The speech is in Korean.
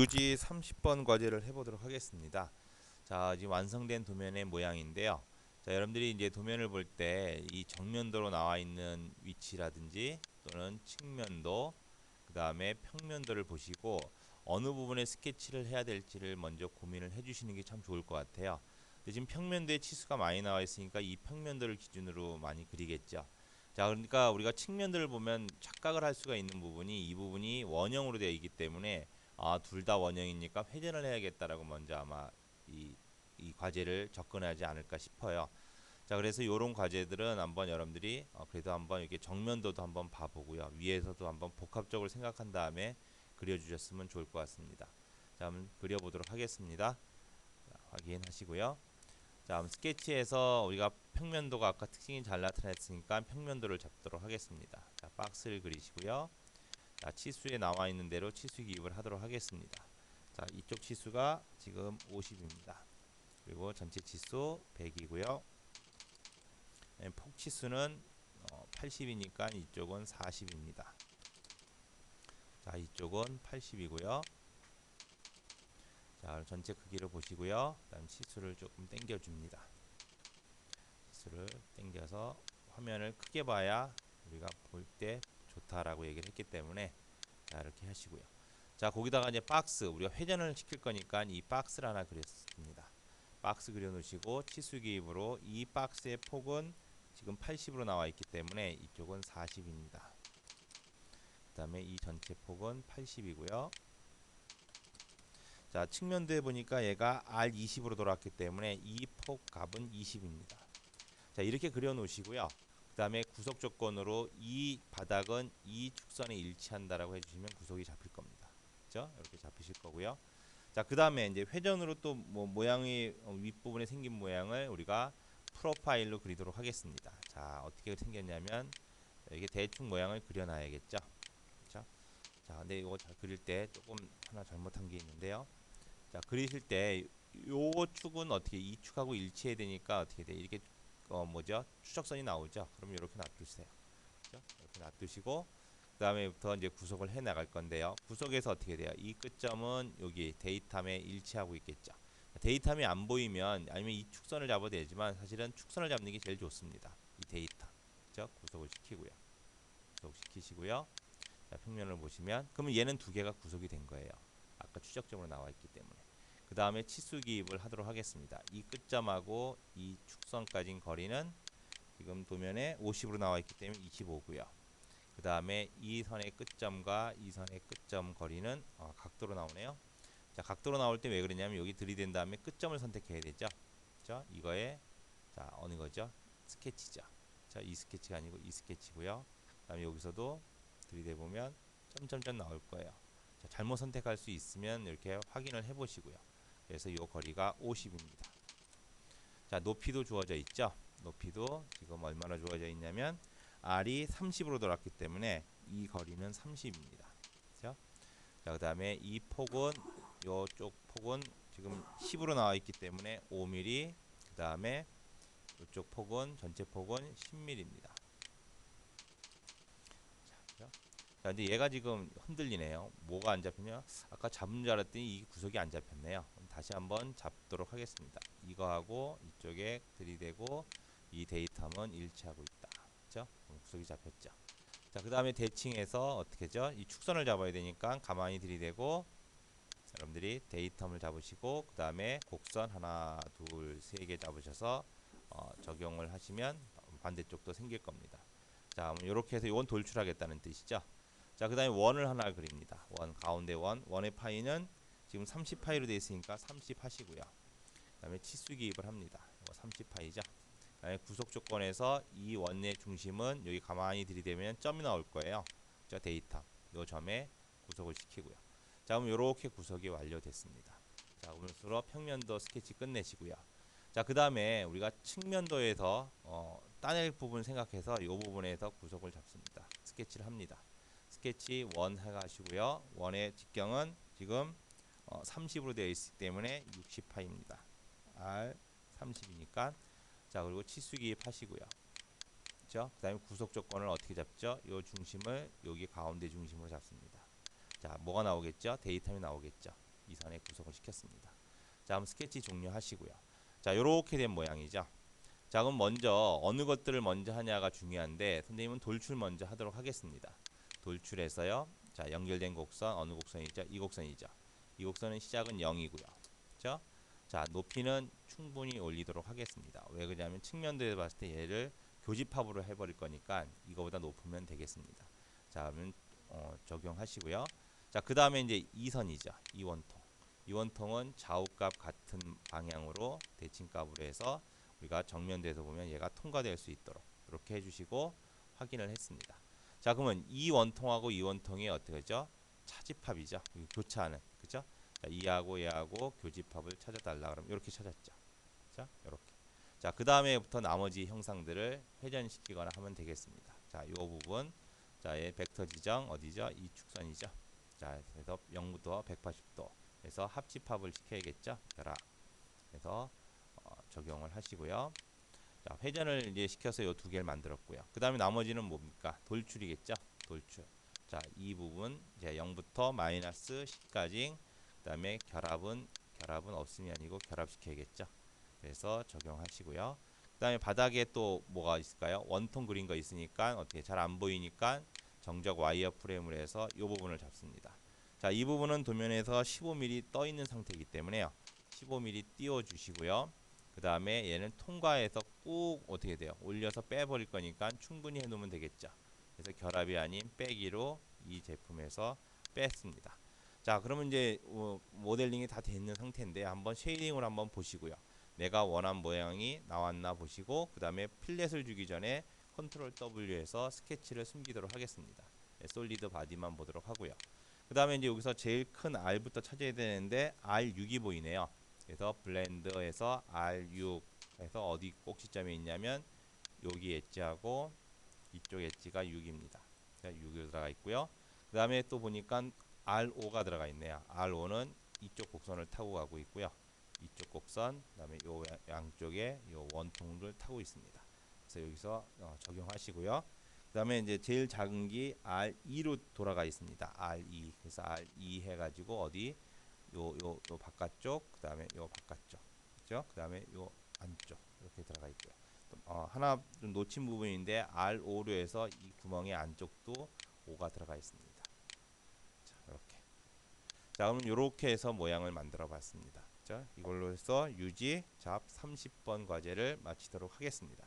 유지 30번 과제를 해보도록 하겠습니다. 자, 지금 완성된 도면의 모양인데요. 자, 여러분들이 이제 도면을 볼 때 이 정면도로 나와 있는 위치라든지 또는 측면도, 그 다음에 평면도를 보시고 어느 부분에 스케치를 해야 될지를 먼저 고민을 해주시는 게 참 좋을 것 같아요. 근데 지금 평면도에 치수가 많이 나와 있으니까 이 평면도를 기준으로 많이 그리겠죠. 자, 그러니까 우리가 측면들을 보면 착각을 할 수가 있는 부분이 이 부분이 원형으로 되어 있기 때문에 아, 둘 다 원형이니까 회전을 해야겠다라고 먼저 아마 이, 이 과제를 접근하지 않을까 싶어요. 자, 그래서 이런 과제들은 한번 여러분들이 어, 그래도 한번 이렇게 정면도도 한번 봐보고요. 위에서도 한번 복합적으로 생각한 다음에 그려주셨으면 좋을 것 같습니다. 자, 한번 그려보도록 하겠습니다. 자, 확인하시고요. 자, 그럼 스케치에서 우리가 평면도가 아까 특징이 잘 나타났으니까 평면도를 잡도록 하겠습니다. 자, 박스를 그리시고요. 자, 치수에 나와 있는 대로 치수 기입을 하도록 하겠습니다. 자, 이쪽 치수가 지금 50입니다. 그리고 전체 치수 100이고요. 폭 치수는 어, 80이니까 이쪽은 40입니다. 자, 이쪽은 80이고요. 자, 전체 크기를 보시고요. 그다음 치수를 조금 당겨 줍니다. 치수를 당겨서 화면을 크게 봐야 우리가 볼 때 좋다라고 얘기를 했기 때문에 자, 이렇게 하시고요. 자, 거기다가 이제 박스 우리가 회전을 시킬 거니까 이 박스를 하나 그렸습니다. 박스 그려 놓으시고 치수 기 입으로 이 박스의 폭은 지금 80으로 나와 있기 때문에 이쪽은 40입니다. 그다음에 이 전체 폭은 80이고요. 자, 측면도에 보니까 얘가 R20으로 돌아왔기 때문에 이 폭 값은 20입니다. 자, 이렇게 그려 놓으시고요. 그다음에 구속 조건으로 이 바닥은 이 축선에 일치한다라고 해 주시면 구속이 잡힐 겁니다. 그렇죠? 이렇게 잡히실 거고요. 자, 그 다음에 이제 회전으로 또 뭐 모양이 어, 윗부분에 생긴 모양을 우리가 프로파일로 그리도록 하겠습니다. 자, 어떻게 생겼냐면 이게 대충 모양을 그려 놔야겠죠. 그렇죠? 자, 근데 이거 잘 그릴 때 조금 하나 잘못한 게 있는데요. 자, 그리실 때 요 축은 어떻게 이 축하고 일치해야 되니까 어떻게 돼? 이렇게 어 뭐죠? 추적선이 나오죠. 그럼 이렇게 놔두세요. 그렇죠? 이렇게 놔두시고 그 다음에부터 이제 구속을 해 나갈 건데요. 구속에서 어떻게 돼요? 이 끝점은 여기 데이터에 일치하고 있겠죠. 데이터이 안 보이면 아니면 이 축선을 잡아도 되지만 사실은 축선을 잡는 게 제일 좋습니다. 이 데이터. 그렇죠? 구속을 시키고요. 구속 시키시고요. 자, 평면을 보시면 그러면 얘는 두 개가 구속이 된 거예요. 아까 추적점으로 나와 있기 때문에. 그 다음에 치수 기입을 하도록 하겠습니다. 이 끝점하고 이 축선까지 거리는 지금 도면에 50으로 나와 있기 때문에 25고요. 그 다음에 이 선의 끝점과 이 선의 끝점 거리는 어, 각도로 나오네요. 자, 각도로 나올 때 왜 그러냐면 여기 들이댄 다음에 끝점을 선택해야 되죠. 자, 이거에 자, 어느 거죠? 스케치죠. 자, 이 스케치가 아니고 이 스케치고요. 그다음에 여기서도 들이대 보면 점점점 나올 거예요. 자, 잘못 선택할 수 있으면 이렇게 확인을 해 보시고요. 그래서 이 거리가 50입니다. 자, 높이도 주어져 있죠. 높이도 지금 얼마나 주어져 있냐면 R이 30으로 돌았기 때문에 이 거리는 30입니다. 그렇죠? 자, 그다음에 이 폭은 요쪽 폭은 지금 10으로 나와 있기 때문에 5mm. 그다음에 이쪽 폭은 전체 폭은 10mm입니다. 자, 자, 이제 얘가 지금 흔들리네요. 뭐가 안 잡히냐? 아까 잡은 줄 알았더니 이 구석이 안 잡혔네요. 다시 한번 잡도록 하겠습니다. 이거하고 이쪽에 들이대고 이 데이터는 일치하고 있다. 그렇죠? 구석이 잡혔죠. 자, 그 다음에 대칭해서 어떻게죠? 이 축선을 잡아야 되니까 가만히 들이대고 여러분들이 데이터를 잡으시고 그 다음에 곡선 하나, 둘, 세 개 잡으셔서 어, 적용을 하시면 반대쪽도 생길 겁니다. 자, 이렇게 해서 이건 돌출하겠다는 뜻이죠. 자, 그 다음에 원을 하나 그립니다. 원 가운데 원, 원의 파이는 지금 30파이로 되어 있으니까 30 하시고요. 그 다음에 치수 기입을 합니다. 이거 30파이죠. 그다음에 구속 조건에서 이 원의 중심은 여기 가만히 들이대면 점이 나올 거예요. 저 데이터. 요 점에 구속을 시키고요. 자, 그럼 이렇게 구속이 완료됐습니다. 자, 오늘수로 평면도 스케치 끝내시고요. 자, 그 다음에 우리가 측면도에서 어, 따낼 부분 생각해서 이 부분에서 구속을 잡습니다. 스케치를 합니다. 스케치 원 해가시고요. 원의 직경은 지금 어, 30으로 되어 있기 때문에 60파입니다. R 30이니까 자 그리고 치수 기입하시고요. 그렇죠? 그 다음에 구속 조건을 어떻게 잡죠? 요 중심을 여기 가운데 중심으로 잡습니다. 자 뭐가 나오겠죠? 데이터이 나오겠죠. 이 선에 구속을 시켰습니다. 자, 그럼 스케치 종료하시고요. 자, 요렇게 된 모양이죠. 자, 그럼 먼저 어느 것들을 먼저 하냐가 중요한데 선생님은 돌출 먼저 하도록 하겠습니다. 돌출해서요. 자, 연결된 곡선 어느 곡선이죠? 이 곡선이죠. 이 곡선은 시작은 0이고요. 그렇죠? 자, 높이는 충분히 올리도록 하겠습니다. 왜 그러냐면 측면도에서 봤을 때 얘를 교집합으로 해버릴 거니까 이거보다 높으면 되겠습니다. 자, 그러면 어, 적용하시고요. 자, 그 다음에 이제 이 선이죠. 이 원통. 이 원통은 좌우값 같은 방향으로 대칭값으로 해서 우리가 정면대에서 보면 얘가 통과될 수 있도록 이렇게 해주시고 확인을 했습니다. 자, 그러면 이 원통하고 이 원통이 어떻게 되죠? 차집합이죠. 이 교차하는 그죠? 자, 이하고 얘하고 교집합을 찾아달라 그러면 이렇게 찾았죠. 자, 이렇게. 자, 그 다음에부터 나머지 형상들을 회전시키거나 하면 되겠습니다. 자, 이 부분, 자, 얘 벡터 지정 어디죠? 이 축선이죠. 자, 그래서 0부터 180도. 그래서 합집합을 시켜야겠죠. 결합. 그래서 어, 적용을 하시고요. 자, 회전을 이제 시켜서 요두 개를 만들었고요. 그 다음에 나머지는 뭡니까? 돌출이겠죠. 돌출. 자, 이 부분 이제 0부터 마이너스 10까지. 그 다음에 결합은 결합은 없음이 아니고 결합시켜야겠죠. 그래서 적용하시고요. 그 다음에 바닥에 또 뭐가 있을까요? 원통 그린 거 있으니까 어떻게 잘 안 보이니까 정적 와이어 프레임을 해서 이 부분을 잡습니다. 자, 이 부분은 도면에서 15mm 떠 있는 상태이기 때문에요. 15mm 띄워 주시고요. 그 다음에 얘는 통과해서 꾹 어떻게 돼요? 올려서 빼버릴 거니까 충분히 해놓으면 되겠죠. 그래서 결합이 아닌 빼기로 이 제품에서 뺐습니다. 자, 그러면 이제 어, 모델링이 다 돼 있는 상태인데 한번 쉐이딩을 한번 보시고요. 내가 원한 모양이 나왔나 보시고 그 다음에 필렛을 주기 전에 컨트롤 W에서 스케치를 숨기도록 하겠습니다. 네, 솔리드 바디만 보도록 하고요. 그 다음에 이제 여기서 제일 큰 R부터 찾아야 되는데 R6이 보이네요. 그래서 블렌더에서 R6 해서 어디 꼭지점에 있냐면 여기 엣지하고 이쪽 엣지가 6입니다. 6이 들어가 있고요. 그 다음에 또 보니까 R5가 들어가 있네요. R5는 이쪽 곡선을 타고 가고 있고요. 이쪽 곡선, 그 다음에 요 양쪽에 요 원통을 타고 있습니다. 그래서 여기서 어, 적용하시고요. 그 다음에 이제 제일 작은 게 R2로 돌아가 있습니다. R2. 그래서 R2 해가지고 어디 요 요 요 바깥쪽, 그 다음에 요 바깥쪽, 그죠? 그 다음에 요 안쪽 이렇게 들어가 있고요. 어, 하나 좀 놓친 부분인데 R5로 해서 이 구멍의 안쪽도 5가 들어가 있습니다. 자, 이렇게. 자, 그럼 이렇게 해서 모양을 만들어 봤습니다. 자, 이걸로 해서 유지 잡 30번 과제를 마치도록 하겠습니다.